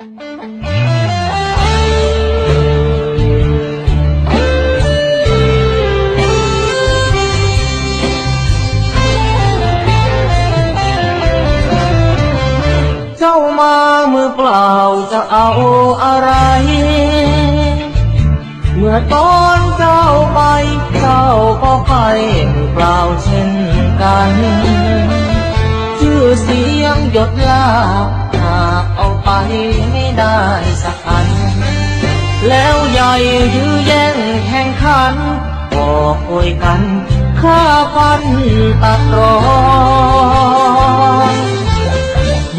เจ้ามามือเปล่าจะเอาอะไร เมื่อตอนเจ้าไป เจ้าก็ไปมือเปล่าเช่นกัน ชื่อเสียงหยดลาหากเอา ไปไม่ได้สักอัน แล้วใหญ่ยื้อแย่งแข่งขันบอกโอยกันข้าฟันตัดรอน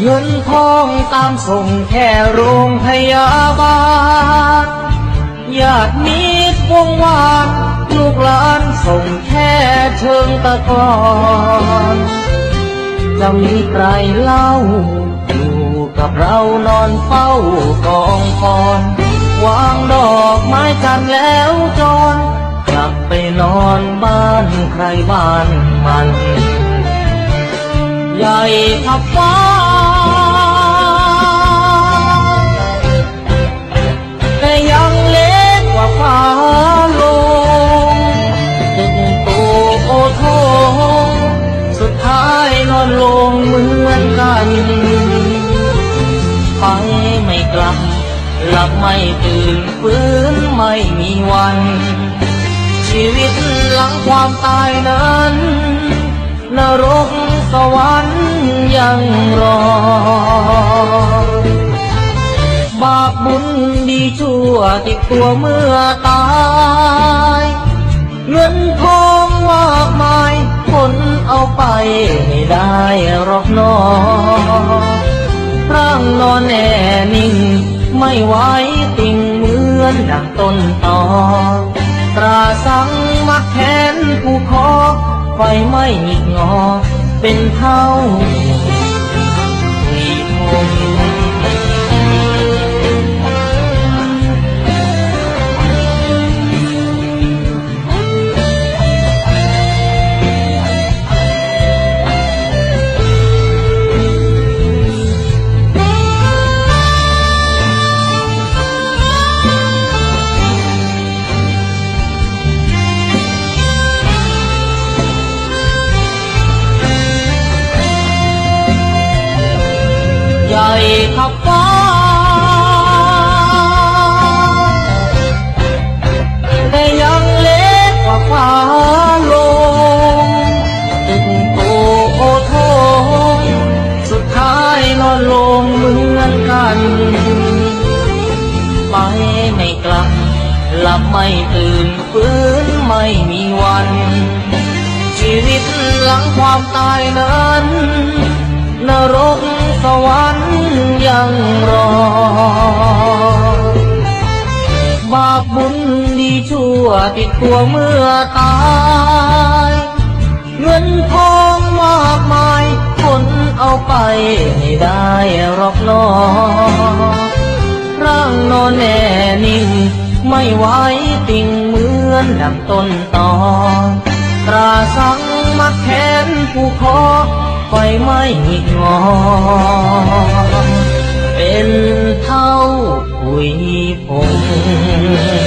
เงินทองตามส่งแค่โรงพยาบาลญาติมิตรวงวานลูกหลานส่งแค่เชิงตะกอนจะมีใครเล่า กับเรานอนเฝ้ากองพรวางดอกไม้จันแล้วจรกลับไปนอนบ้านใครบ้านมันใหญ่ทับฟ้าแต่ยังเล็กกว่าฟ้าลงตึงโตโอโทสุดท้ายนอนลงเหมือนกัน กลับ หลับไม่ตื่นฟื้นไม่มีวัน ชีวิตหลังความตายนั้น นรกสวรรค์ยังรอ บาปบุญดีชั่วติดตัวเมื่อตายเงินทองมากมายคนเอาไปไม่ได้หรอกนอร่างนอนแน่นิ่ง ไม่ไหวติ่งเหมือนดังต้นตอตราสังมักแขนผู้คอไฟไม่หงิกงอ เป็นเท่า ใหญ่ขับฟ้าแต่ยังเล็กกว่าฟ้าลงตึกโตโอโทสุดท้ายนอนลงเหมือนกัน ไปไม่กลับหลับไม่ตื่นฟื้นไม่มีวัน ชีวิตหลังความตายนั้น ยังรอ บาปบุญดีชั่วติดตัวเมื่อตาย เงินทองมากมายคนเอาไปไม่ได้หรอกนอร่างนอนแน่นิ่ง ไม่ไหวติ่งเหมือนดังต้นตอตราสังมัดแขนผู้คอไฟไม่หงิกงอ องค์